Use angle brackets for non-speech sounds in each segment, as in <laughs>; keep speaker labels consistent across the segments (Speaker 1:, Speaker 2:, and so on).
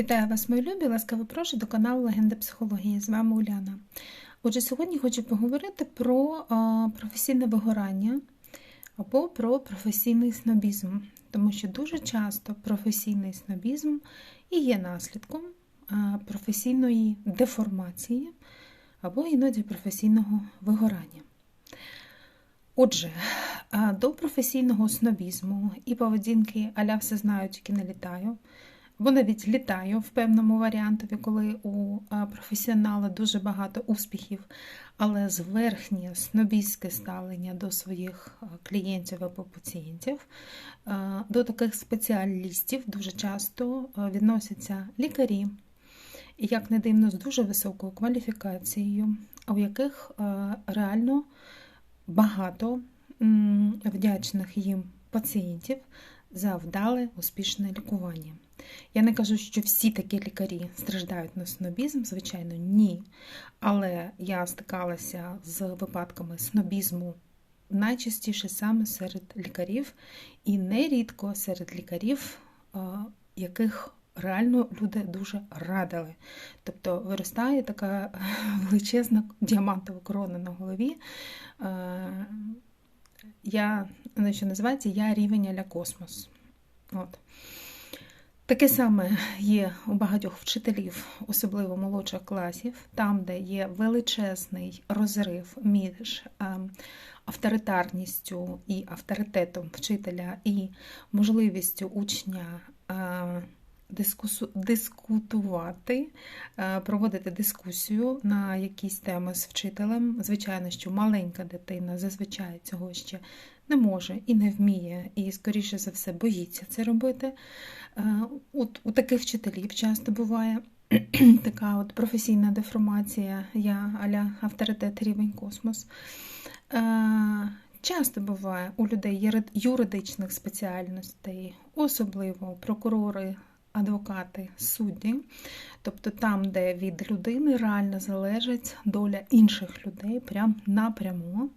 Speaker 1: Вітаю вас, мої любі! Ласкаво прошу до каналу Легенда психології. З вами Уляна. Отже, сьогодні хочу поговорити про професійне вигорання або про професійний снобізм, тому що дуже часто професійний снобізм і є наслідком професійної деформації або іноді професійного вигорання. Отже, до професійного снобізму і поведінки аля все знаю, тільки не літаю. Бо навіть літаю в певному варіантові, коли у професіонала дуже багато успіхів, але зверхнє снобійське ставлення до своїх клієнтів або пацієнтів, до таких спеціалістів дуже часто відносяться лікарі, як не дивно, з дуже високою кваліфікацією, у яких реально багато вдячних їм пацієнтів за вдале успішне лікування. Я не кажу, що всі такі лікарі страждають на снобізм, звичайно, ні. Але я стикалася з випадками снобізму найчастіше саме серед лікарів, і нерідко серед лікарів, яких реально люди дуже радили. Тобто виростає така <laughs> величезна діамантова корона на голові. Я, що називається, я рівень аля космос. От. Таке саме є у багатьох вчителів, особливо молодших класів, там, де є величезний розрив між ем, авторитарністю і авторитетом вчителя, і можливістю учня е, дискутувати, е, проводити дискусію на якісь теми з вчителем. Звичайно, що маленька дитина зазвичай цього ще не може і не вміє, і, скоріше за все, боїться це робити. Е, от У таких вчителів часто буває <clears throat> така от професійна деформація, я аля авторитет рівень космос. Е, часто буває у людей юридичних спеціальностей, особливо прокурори, адвокати, судді, тобто там, де від людини реально залежить доля інших людей, прям напряму.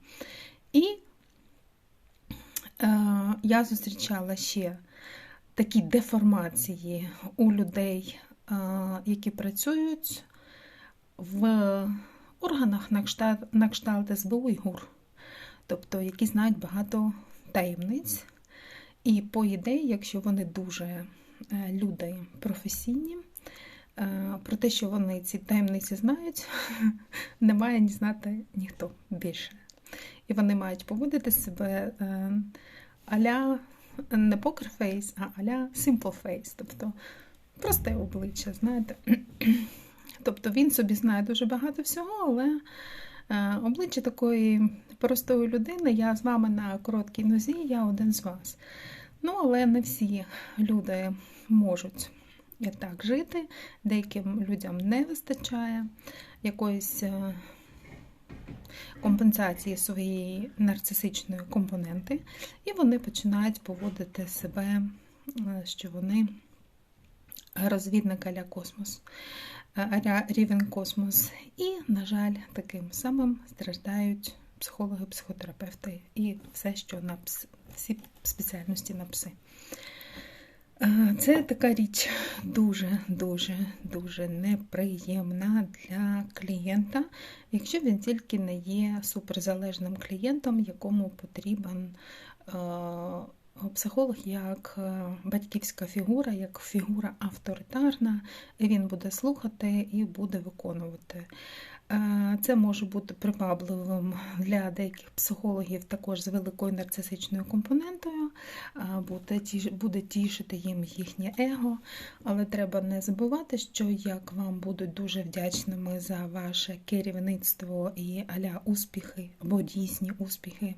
Speaker 1: І е, я зустрічала ще такі деформації у людей, е, які працюють в органах на кшталт, на кшталт СБУ і ГУР, тобто які знають багато таємниць. І по ідеї, якщо вони дуже люди професійні, е, про те, що вони ці таємниці знають, <laughs> не має ні знати ніхто більше. І вони мають поводити себе аля не покерфейс, а аля face, тобто просте обличчя, знаєте. <clears throat> Тобто він собі знає дуже багато всього, але е, обличчя такої простої людини, я з вами на короткій нозі, я один з вас. Ну, але не всі люди можуть так жити, деяким людям не вистачає якоїсь е, компенсації своєї нарцисичної компоненти, і вони починають поводити себе, е, що вони розвідник аля космос, рівень космос. І, на жаль, таким самим страждають психологи, психотерапевти і все, що на всі спеціальності на пси. Це така річ дуже-дуже дуже неприємна для клієнта, якщо він тільки не є суперзалежним клієнтом, якому потрібен психолог як батьківська фігура, як фігура авторитарна, і він буде слухати і буде виконувати. Е, це може бути привабливим для деяких психологів також з великою нарцисичною компонентою, буде тішити їм їхнє его, але треба не забувати, що як вам будуть дуже вдячними за ваше керівництво і аля успіхи або дійсні успіхи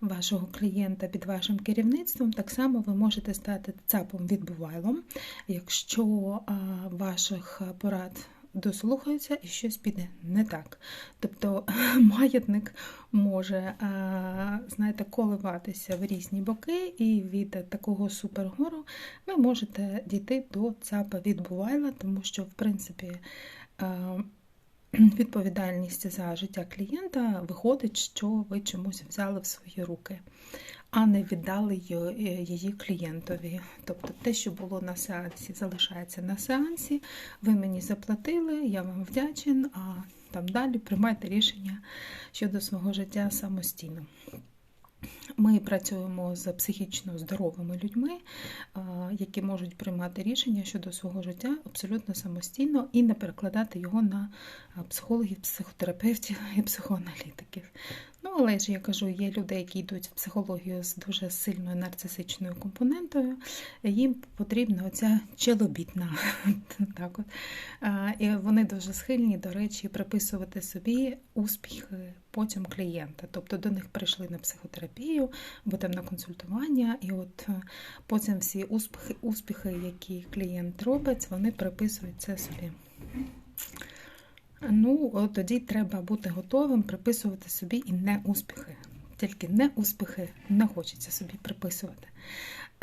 Speaker 1: вашого клієнта під вашим керівництвом, так само ви можете стати цапом відбувайлом, якщо ваших порад дослухаються і щось піде не так. Тобто <laughs> маятник може, знаєте, коливатися в різні боки, і від такого супергору ви можете дійти до цапа відбувайла, тому що, в принципі, <clears throat> відповідальність за життя клієнта виходить, що ви чомусь взяли в свої руки. А не віддали її клієнтові. Тобто те, що було на сеансі, залишається на сеансі. Ви мені заплатили, я вам вдячен, а там далі приймайте рішення щодо свого життя самостійно. Ми працюємо з психічно здоровими людьми, які можуть приймати рішення щодо свого життя абсолютно самостійно і не перекладати його на психологів, психотерапевтів і психоаналітиків. Ну, але ж я кажу, є люди, які йдуть в психологію з дуже сильною нарцисичною компонентою, їм потрібна оця челобітна. <laughs> так от. І вони дуже схильні, до речі, приписувати собі успіхи потім клієнта. Тобто до них прийшли на психотерапію або там на консультування, і от е, потім всі успіхи, успіхи, які клієнт робить, вони приписують це собі. Ну, от тоді треба бути готовим приписувати собі і не успіхи. Тільки не успіхи не хочеться собі приписувати.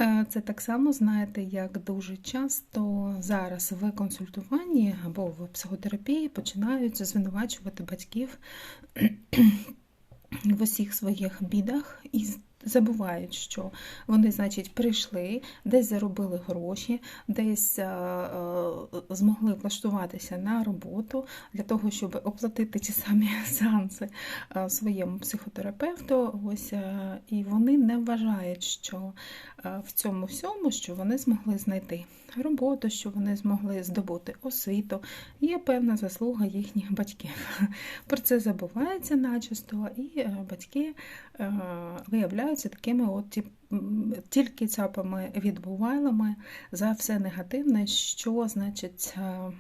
Speaker 1: Е, це так само, знаєте, як дуже часто зараз в консультуванні або в психотерапії починають звинувачувати батьків в усіх своїх бідах і забувають, що вони, значить, прийшли, десь заробили гроші, десь е, е, змогли влаштуватися на роботу для того, щоб оплатити ті самі <laughs> сеанси е, своєму психотерапевту. Ось і вони не вважають, що в цьому всьому, що вони змогли знайти роботу, що вони змогли здобути освіту, є певна заслуга їхніх батьків. <laughs> Про це забувається начисто, і батьки виявляють виявляються такими от тільки цапами відбувайлами за все негативне, що, значить, е,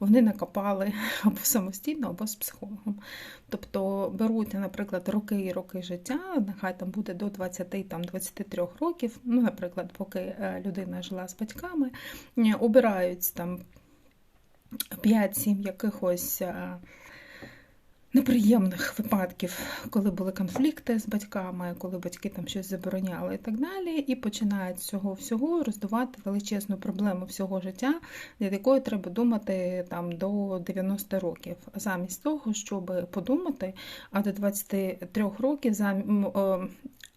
Speaker 1: вони накопали <laughs> або самостійно, або з психологом. Тобто беруть, наприклад, роки і роки життя, нехай там буде до 20-23 років, ну, наприклад, поки е, людина жила з батьками, обирають там 5-7 якихось е, неприємних випадків, коли були конфлікти з батьками, коли батьки там щось забороняли і так далі, і починають з цього всього роздувати величезну проблему всього життя, над якою треба думати там до 90 років. Замість того, щоб подумати, а до 23 років,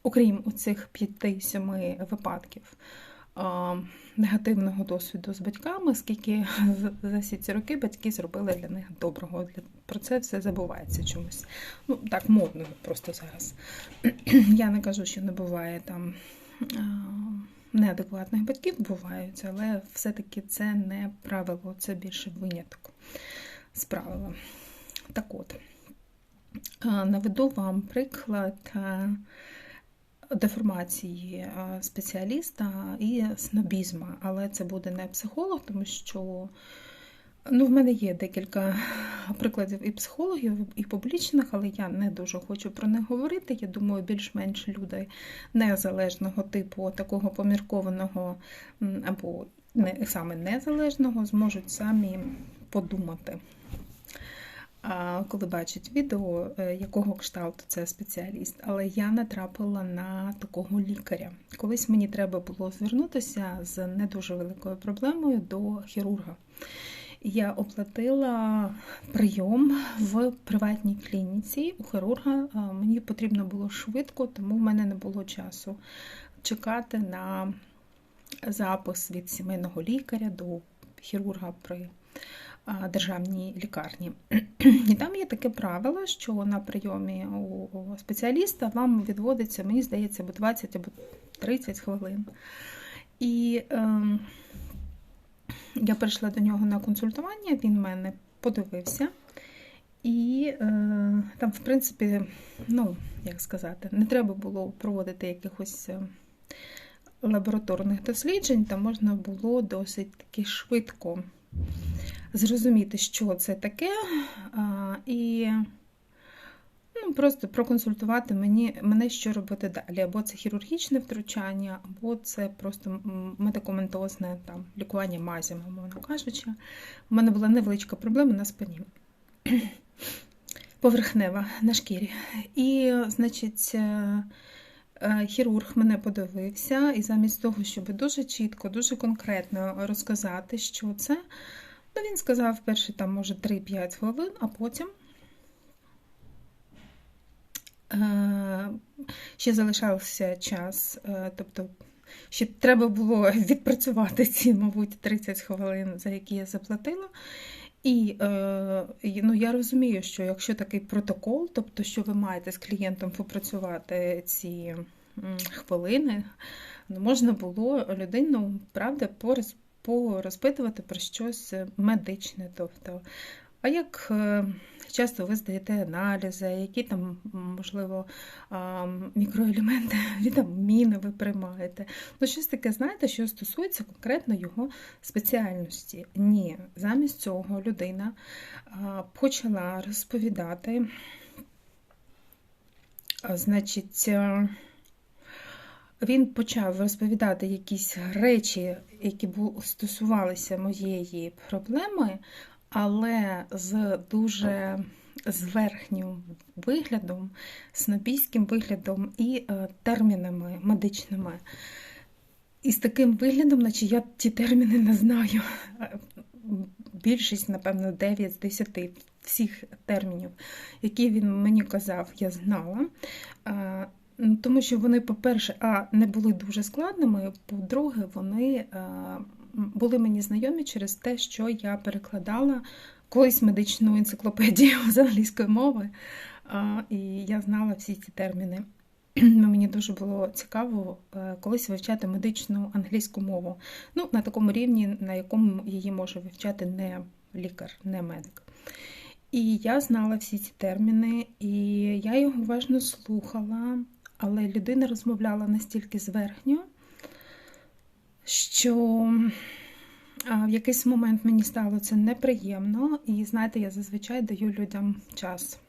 Speaker 1: окрім оцих 5-7 випадків негативного досвіду з батьками, скільки за всі ці роки батьки зробили для них доброго. Про це все забувається чомусь. Ну, так, модно просто зараз. <clears throat> Я не кажу, що не буває там неадекватних батьків, бувають, але все-таки це не правило, це більше виняток з правила. Так от, наведу вам приклад деформації е, спеціаліста і снобізму. Але це буде не психолог, тому що ну, в мене є декілька прикладів і психологів, і публічних, але я не дуже хочу про них говорити. Я думаю, більш-менш люди незалежного типу, такого поміркованого або не саме незалежного, зможуть самі подумати коли бачать відео, е, якого кшталту це спеціаліст, але я натрапила на такого лікаря. Колись мені треба було звернутися з не дуже великою проблемою до хірурга. Я оплатила прийом в приватній клініці у хірурга. Мені потрібно було швидко, тому в мене не було часу чекати на запис від сімейного лікаря до хірурга при державній лікарні. І там є таке правило, що на прийомі у спеціаліста вам відводиться, мені здається, або 20 або 30 хвилин. І е, я прийшла до нього на консультування, він мене подивився. І е, там, в принципі, ну, як сказати, не треба було проводити якихось е, лабораторних досліджень, там можна було досить таки швидко зрозуміти, що це таке, і ну, просто проконсультувати мені, мене, що робити далі. Або це хірургічне втручання, або це просто медикаментозне там, лікування мазями, мовно кажучи. У мене була невеличка проблема на спині. <clears throat> Поверхнева на шкірі. І, значить, е, хірург мене подивився, і замість того, щоб дуже чітко, дуже конкретно розказати, що це, Ну, він сказав перші там, може, 3-5 хвилин, а потім ще залишався час, тобто ще треба було <laughs> відпрацювати ці, мабуть, 30 хвилин, за які я заплатила. І ну, я розумію, що якщо такий протокол, тобто що ви маєте з клієнтом попрацювати ці хвилини, ну, можна було людину правда, порозпитувати про щось медичне. тобто, А як е, часто ви здаєте аналізи, які там, можливо, мікроелементи, <laughs> вітаміни ви приймаєте? Ну, щось таке, знаєте, що стосується конкретно його спеціальності. Ні, замість цього людина почала розповідати, значить, е, він почав розповідати якісь речі, які стосувалися моєї проблеми, але з дуже зверхнім виглядом, снобійським виглядом і е, термінами медичними. І з таким виглядом, наче я ті терміни не знаю. Більшість, напевно, 9 з 10 всіх термінів, які він мені казав, я знала. Е, тому що вони, по-перше, а не були дуже складними, по-друге, вони е, були мені знайомі через те, що я перекладала колись медичну енциклопедію <laughs> з англійської мови, і я знала всі ці терміни. Мені дуже було цікаво е, колись вивчати медичну англійську мову. Ну, на такому рівні, на якому її може вивчати не лікар, не медик. І я знала всі ці терміни, і я його уважно слухала, але людина розмовляла настільки зверхньо, що в якийсь момент мені стало це неприємно, і знаєте, я зазвичай даю людям час.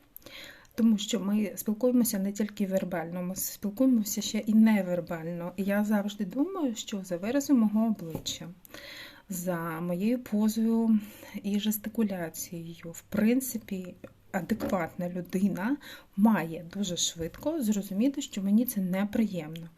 Speaker 1: Тому що ми спілкуємося не тільки вербально, ми спілкуємося ще і невербально. І я завжди думаю, що за виразом мого обличчя, за моєю позою і жестикуляцією, в принципі, адекватна людина має дуже швидко зрозуміти, що мені це неприємно.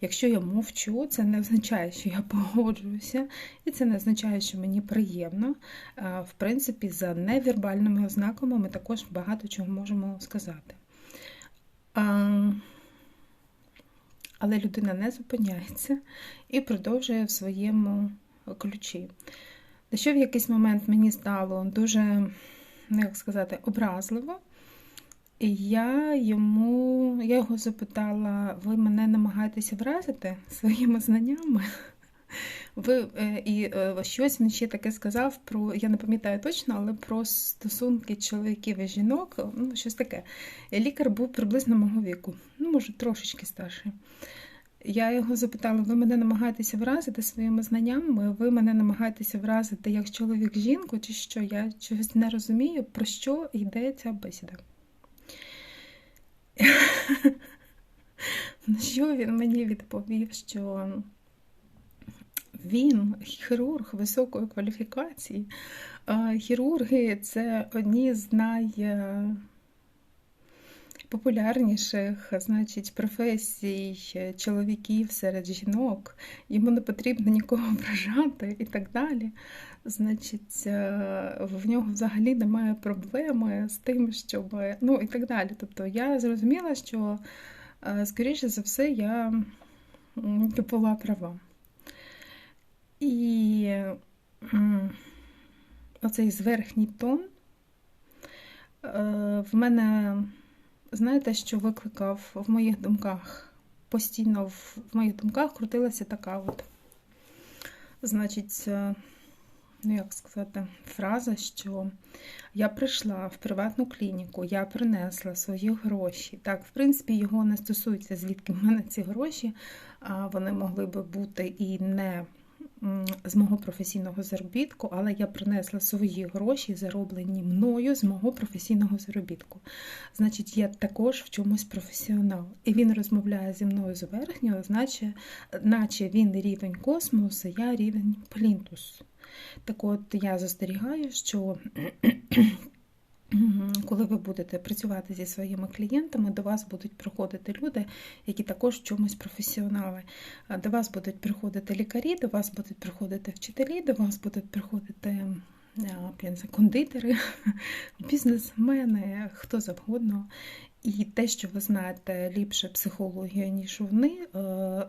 Speaker 1: Якщо я мовчу, це не означає, що я <laughs> погоджуюся, і це не означає, що мені приємно. В принципі, за невербальними ознаками ми також багато чого можемо сказати. Але людина не зупиняється і продовжує в своєму ключі. Що в якийсь момент мені стало дуже Ну, як сказати, образливо. І я йому, я його запитала, ви мене намагаєтеся вразити своїми знаннями? Ви, е, І е, щось він ще таке сказав про, я не пам'ятаю точно, але про стосунки чоловіків і жінок, ну, щось таке. Лікар був приблизно мого віку, ну, може, трошечки старший. Я його запитала: ви мене намагаєтеся вразити своїми знаннями, ви мене намагаєтеся вразити як чоловік жінку, чи що? Я чогось не розумію, про що йде ця бесіда. На що він мені відповів, що він хірург високої кваліфікації. Хірурги це одні з най популярніших значить, професій чоловіків серед жінок, йому не потрібно нікого <laughs> ображати і так далі. Значить, е, в нього взагалі немає проблеми з тим, щоб. Ну і так далі. Тобто я зрозуміла, що, е, скоріше за все, я була права. І оцей зверхній тон е, в мене знаєте, що викликав в моїх думках? Постійно в моїх думках крутилася така от, значить, е, ну як сказати, фраза, що я прийшла в приватну клініку, я принесла свої гроші. Так, в принципі, його не стосується, звідки в мене ці гроші, а вони могли би бути і не з мого професійного заробітку, але я принесла свої гроші, зароблені мною з мого професійного заробітку. Значить, я також в чомусь професіонал. І він розмовляє зі мною з верхнього, значить, наче він рівень космосу, я рівень плінтус. Так от я застерігаю, що <clears throat> коли ви будете працювати зі своїми клієнтами, до вас будуть приходити люди, які також в чомусь професіонали. До вас будуть приходити лікарі, до вас будуть приходити вчителі, до вас будуть приходити кондитери, <laughs> бізнесмени, хто завгодно. І те, що ви знаєте ліпше психологію, ніж вони, е,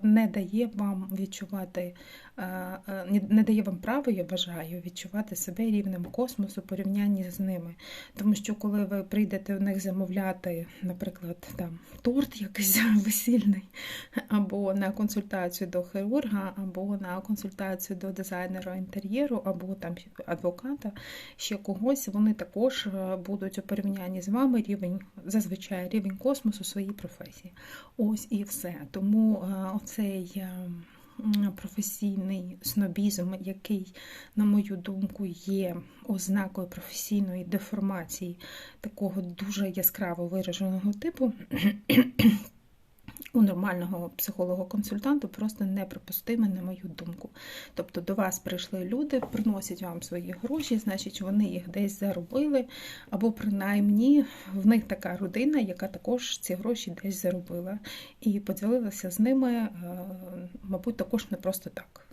Speaker 1: не дає вам відчувати, е, е, не дає вам право, я вважаю, відчувати себе рівнем космосу у порівнянні з ними. Тому що, коли ви прийдете у них замовляти, наприклад, там торт якийсь <laughs> весільний, або на консультацію до хірурга, або на консультацію до дизайнера інтер'єру, або там адвоката, ще когось, вони також будуть у порівнянні з вами рівень зазвичай рівень космосу своїй професії. Ось і все. Тому е, оцей е, професійний снобізм, який, на мою думку, є ознакою професійної деформації такого дуже яскраво вираженого типу у нормального психолога-консультанта просто неприпустиме, на мою думку. Тобто до вас прийшли люди, приносять вам свої гроші, значить, вони їх десь заробили, або принаймні в них така родина, яка також ці гроші десь заробила. І поділилася з ними, е, мабуть, також не просто так.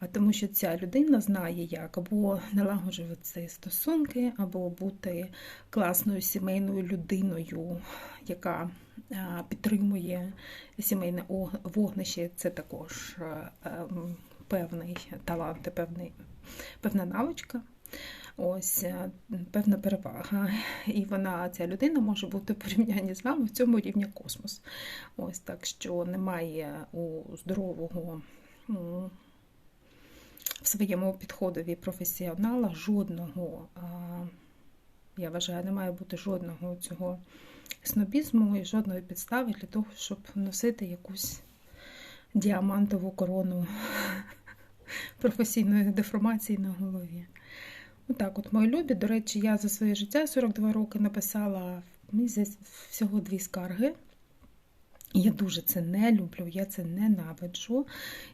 Speaker 1: А тому що ця людина знає, як або налагоджувати стосунки, або бути класною сімейною людиною, яка підтримує сімейне вогнище. Це також певний талант, певний, певна навичка. Ось певна перевага. І вона, ця людина, може бути в порівнянні з вами в цьому рівні космос. Ось так що немає у здорового в своєму підходові професіонала жодного, я вважаю, не має бути жодного цього снобізму і жодної підстави для того, щоб носити якусь діамантову корону <laughs> професійної деформації на голові. Отак, от, мої любі, до речі, я за своє життя 42 роки написала всього дві скарги. Я дуже це не люблю, я це ненавиджу.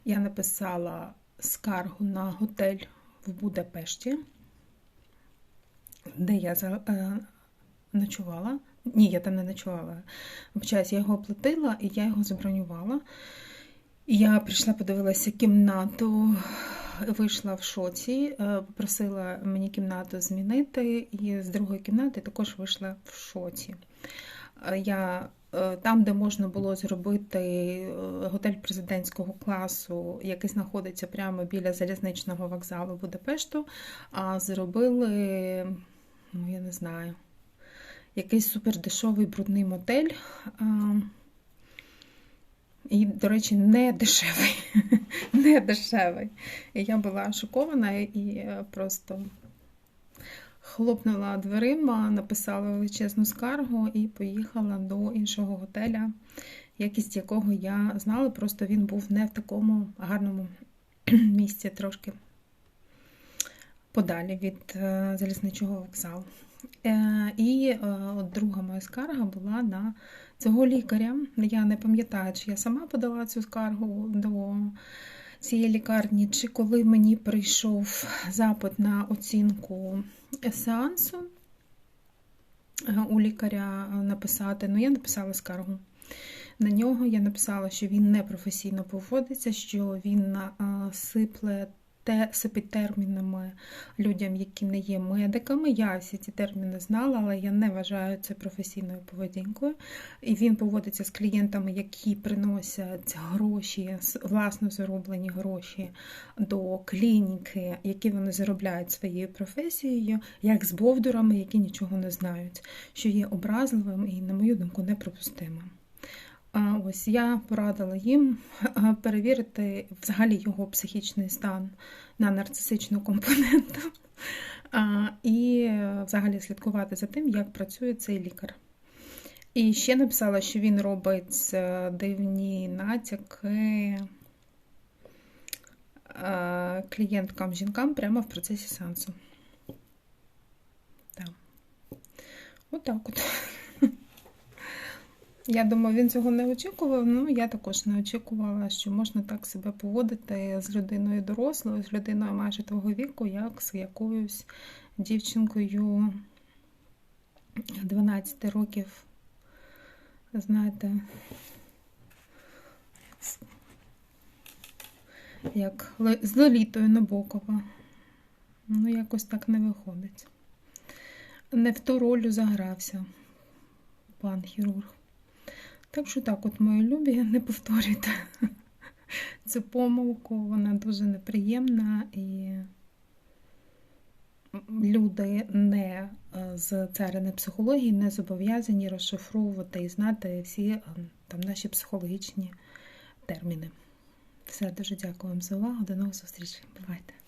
Speaker 1: Я написала скаргу на готель в Будапешті, де я е, ночувала. Ні, я там не ночувала. Вибачаюсь, я його оплатила і я його забронювала. Я прийшла, подивилася кімнату, вийшла в шоці, е, попросила мені кімнату змінити, і з другої кімнати також вийшла в шоці. Е, я Е, там, де можна було зробити готель президентського класу, який знаходиться прямо біля залізничного вокзалу Будапешту, а зробили, ну я не знаю, якийсь супердешевий брудний мотель. І, до речі, не дешевий. <laughs> не дешевий. І я була шокована і е, просто хлопнула дверима, написала величезну скаргу і поїхала до іншого готеля, якість якого я знала, просто він був не в такому гарному <clears throat> місці трошки подалі від е, залізничого вокзалу. Е, і е, от друга моя скарга була на цього лікаря. Я не пам'ятаю, чи я сама подала цю скаргу до цієї лікарні, чи коли мені прийшов запит на оцінку сеансу е, у лікаря написати, ну я написала скаргу. На нього я написала, що він не професійно поводиться, що він сипле те термінами людям, які не є медиками. Я всі ці терміни знала, але я не вважаю це професійною поведінкою. І він поводиться з клієнтами, які приносять гроші, власно зароблені гроші до клініки, які вони заробляють своєю професією, як з бовдурами, які нічого не знають, що є образливим і, на мою думку, неприпустимим. Ось я порадила їм перевірити взагалі його психічний стан на нарцисичну компоненту і взагалі слідкувати за тим, як працює цей лікар. І ще написала, що він робить е, дивні натяки клієнткам-жінкам прямо в процесі сеансу. Так. Отак от. Я думаю, він цього не очікував. Ну, я також не очікувала, що можна так себе поводити з людиною дорослою, з людиною майже твого віку, як з якоюсь дівчинкою 12 років. Знаєте, як з Лолітою Набокова. Ну, якось так не виходить. Не в ту роль загрався пан хірург. Так що так, от мої любі, <laughs> не повторюйте цю помилку, вона дуже неприємна і люди не е, з царини психології не зобов'язані розшифровувати і знати всі е, там наші психологічні терміни. Все, дуже дякую вам за увагу. До нових зустрічей. Бувайте!